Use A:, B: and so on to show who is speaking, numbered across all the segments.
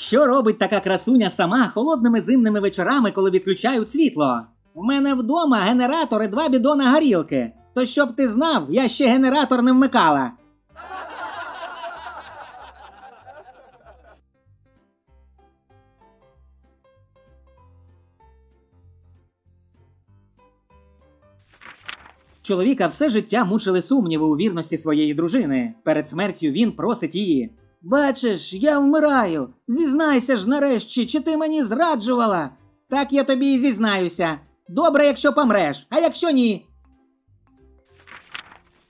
A: Що робить така красуня сама холодними зимними вечорами, коли відключають світло? У мене вдома генератор і два бідона горілки. То щоб ти знав, я ще генератор не вмикала. Чоловіка все життя мучили сумніви у вірності своєї дружини. Перед смертю він просить її. Бачиш, я вмираю. Зізнайся ж нарешті, чи ти мені зраджувала? Так я тобі і зізнаюся. Добре, якщо помреш, а якщо ні.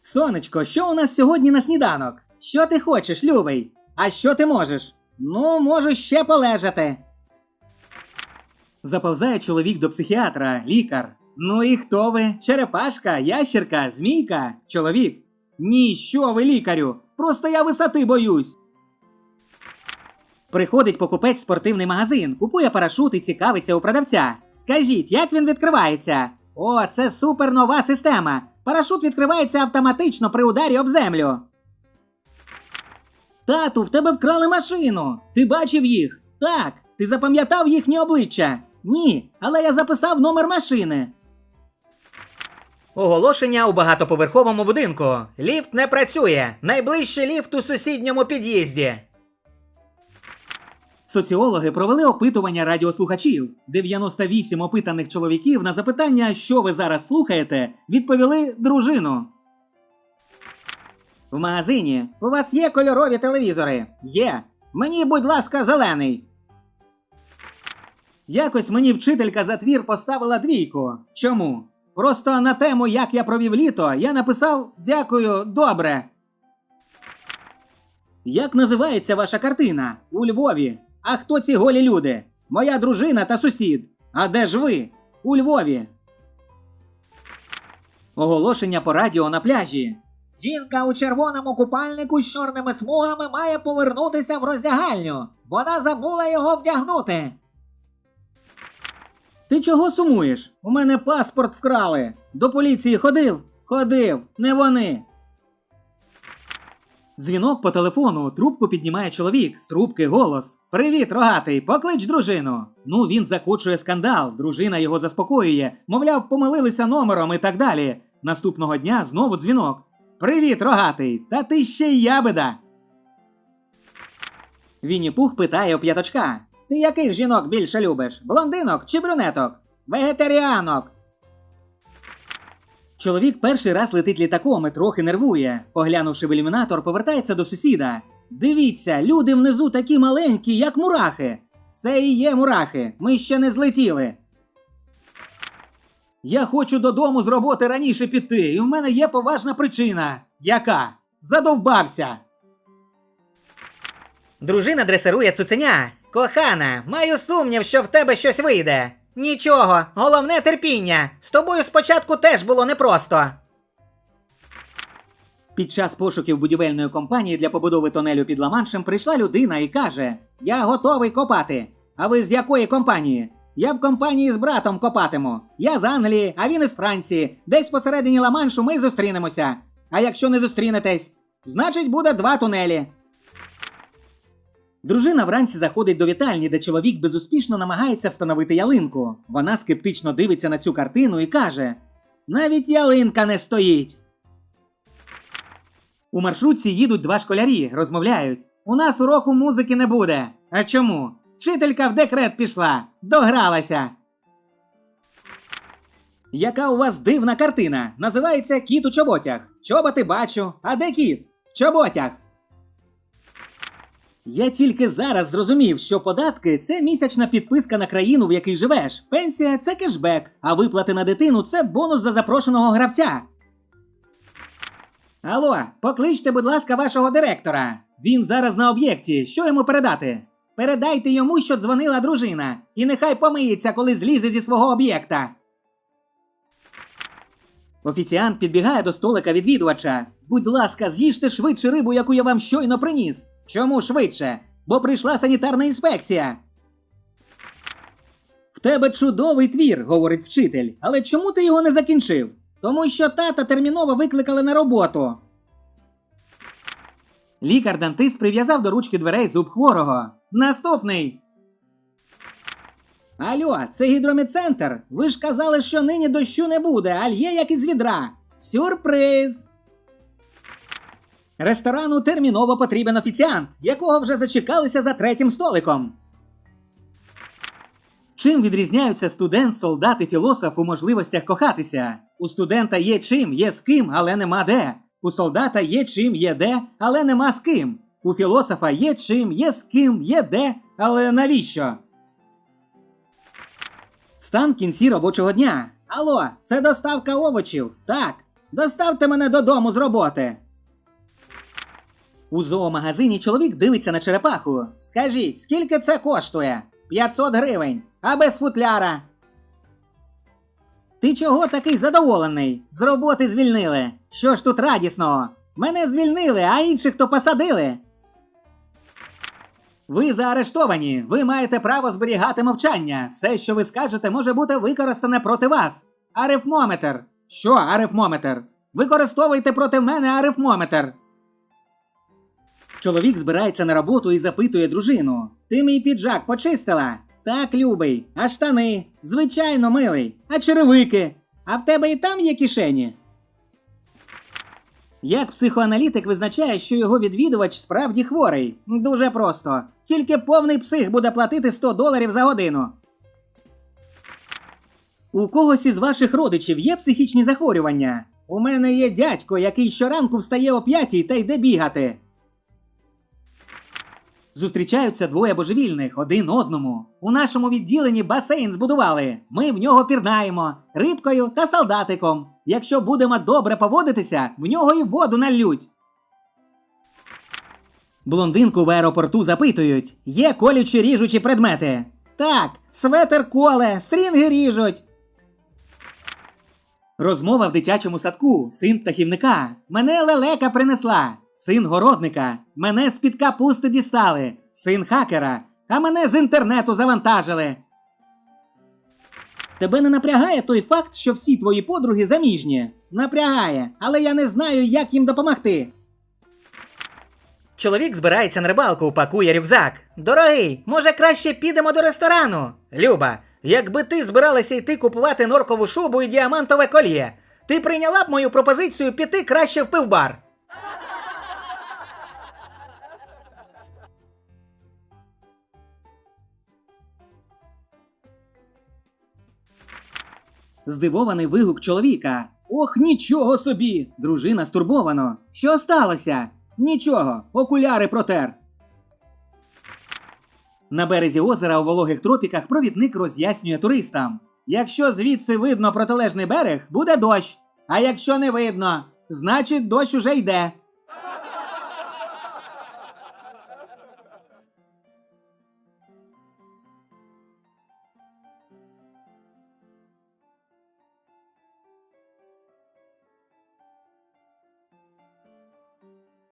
A: Сонечко, що у нас сьогодні на сніданок? Що ти хочеш, любий? А що ти можеш? Ну, можу ще полежати. Заповзає чоловік до психіатра, лікар. Ну і хто ви? Черепашка, ящерка, змійка, чоловік. Ні, що ви, лікарю? Просто я висоти боюсь. Приходить покупець в спортивний магазин, купує парашут і цікавиться у продавця. Скажіть, як він відкривається? О, це супер нова система. Парашут відкривається автоматично при ударі об землю. Тату, в тебе вкрали машину. Ти бачив їх? Так. Ти запам'ятав їхні обличчя? Ні, але я записав номер машини. Оголошення у багатоповерховому будинку. Ліфт не працює. Найближчий ліфт у сусідньому під'їзді. Соціологи провели опитування радіослухачів. 98 опитаних чоловіків на запитання, що ви зараз слухаєте, відповіли дружину. В магазині у вас є кольорові телевізори? Є. Мені, будь ласка, зелений. Якось мені вчителька за твір поставила двійку. Чому? Просто на тему, як я провів літо, я написав дякую, добре. Як називається ваша картина? У Львові. А хто ці голі люди? Моя дружина та сусід. А де ж ви? У Львові. Оголошення по радіо на пляжі. Жінка у червоному купальнику з чорними смугами має повернутися в роздягальню. Вона забула його вдягнути. Ти чого сумуєш? У мене паспорт вкрали. До поліції ходив? Ходив, не вони. Дзвінок по телефону, трубку піднімає чоловік, з трубки голос. Привіт, рогатий, поклич дружину. Ну він закочує скандал, дружина його заспокоює, мовляв, помилилися номером і так далі. Наступного дня знову дзвінок. Привіт, рогатий, та ти ще й ябеда. Вінні Пух питає у п'яточка: Ти яких жінок більше любиш? Блондинок чи брюнеток? Вегетаріанок. Чоловік перший раз летить літаком і трохи нервує. Поглянувши в ілюмінатор, повертається до сусіда. Дивіться, люди внизу такі маленькі, як мурахи. Це і є мурахи. Ми ще не злетіли. Я хочу додому з роботи раніше піти, і в мене є поважна причина. Яка? Задовбався. Дружина дресирує цуценя. Кохана, маю сумнів, що в тебе щось вийде. Нічого, головне терпіння. З тобою спочатку теж було непросто. Під час пошуків будівельної компанії для побудови тонелю під Ла-Маншем прийшла людина і каже: Я готовий копати. А ви з якої компанії? Я в компанії з братом копатиму. Я з Англії, а він із Франції. Десь посередині Ла-Маншу ми зустрінемося. А якщо не зустрінетесь, значить буде два тунелі. Дружина вранці заходить до вітальні, де чоловік безуспішно намагається встановити ялинку. Вона скептично дивиться на цю картину і каже: Навіть ялинка не стоїть. У маршрутці їдуть два школярі, розмовляють. У нас уроку музики не буде. А чому? Вчителька в декрет пішла, догралася. Яка у вас дивна картина? Називається Кіт у чоботях. Чоботи бачу. А де кіт? В чоботях. Я тільки зараз зрозумів, що податки це місячна підписка на країну, в якій живеш. Пенсія це кешбек, а виплати на дитину це бонус за запрошеного гравця. Алло, покличте, будь ласка, вашого директора. Він зараз на об'єкті. Що йому передати? Передайте йому, що дзвонила дружина, і нехай помиється, коли злізе зі свого об'єкта. Офіціант підбігає до столика відвідувача. Будь ласка, з'їжте швидше рибу, яку я вам щойно приніс. Чому швидше? Бо прийшла санітарна інспекція. В тебе чудовий твір, говорить вчитель. Але чому ти його не закінчив? Тому що тата терміново викликали на роботу. Лікар-дантист прив'язав до ручки дверей зуб хворого. Наступний. Алло, це гідромедцентр. Ви ж казали, що нині дощу не буде, а лє як із відра. Сюрприз! Ресторану терміново потрібен офіціант, якого вже зачекалися за третім столиком. Чим відрізняються студент, солдат і філософ у можливостях кохатися? У студента є чим, є з ким, але нема де. У солдата є чим, є де, але нема з ким. У філософа є чим, є з ким, є де, але навіщо? Стан в кінці робочого дня. Алло, це доставка овочів. Так. Доставте мене додому з роботи. У зоомагазині чоловік дивиться на черепаху. Скажіть, скільки це коштує? 500 гривень, а без футляра. Ти чого такий задоволений? З роботи звільнили. Що ж тут радісного? Мене звільнили, а інших то посадили. Ви заарештовані. Ви маєте право зберігати мовчання. Все, що ви скажете, може бути використане проти вас. Арифмометр. Що арифмометр? Використовуйте проти мене арифмометр. Чоловік збирається на роботу і запитує дружину: Ти мій піджак почистила? Так, любий, а штани? Звичайно, милий, а черевики? А в тебе і там є кишені? Як психоаналітик визначає, що його відвідувач справді хворий? Дуже просто. Тільки повний псих буде платити 100 доларів за годину. У когось із ваших родичів є психічні захворювання? У мене є дядько, який щоранку встає о п'ятій та йде бігати. Зустрічаються двоє божевільних один одному. У нашому відділенні басейн збудували. Ми в нього пірнаємо рибкою та солдатиком. Якщо будемо добре поводитися, в нього і воду налють. Блондинку в аеропорту запитують: є колючі ріжучі предмети. Так, светер коле, стрінги ріжуть. Розмова в дитячому садку. Син птахівника. Мене лелека принесла. Син городника. Мене з-під капусти дістали. Син хакера. А мене з інтернету завантажили. Тебе не напрягає той факт, що всі твої подруги заміжні? Напрягає, але я не знаю, як їм допомогти. Чоловік збирається на рибалку, пакує рюкзак. Дорогий, може краще підемо до ресторану? Люба, якби ти збиралася йти купувати норкову шубу і діамантове кольє, ти прийняла б мою пропозицію піти краще в пивбар. Здивований вигук чоловіка. Ох, нічого собі! Дружина стурбовано. Що сталося? Нічого, окуляри протер. На березі озера у вологих тропіках провідник роз'яснює туристам. Якщо звідси видно протилежний берег, буде дощ. А якщо не видно, значить дощ уже йде.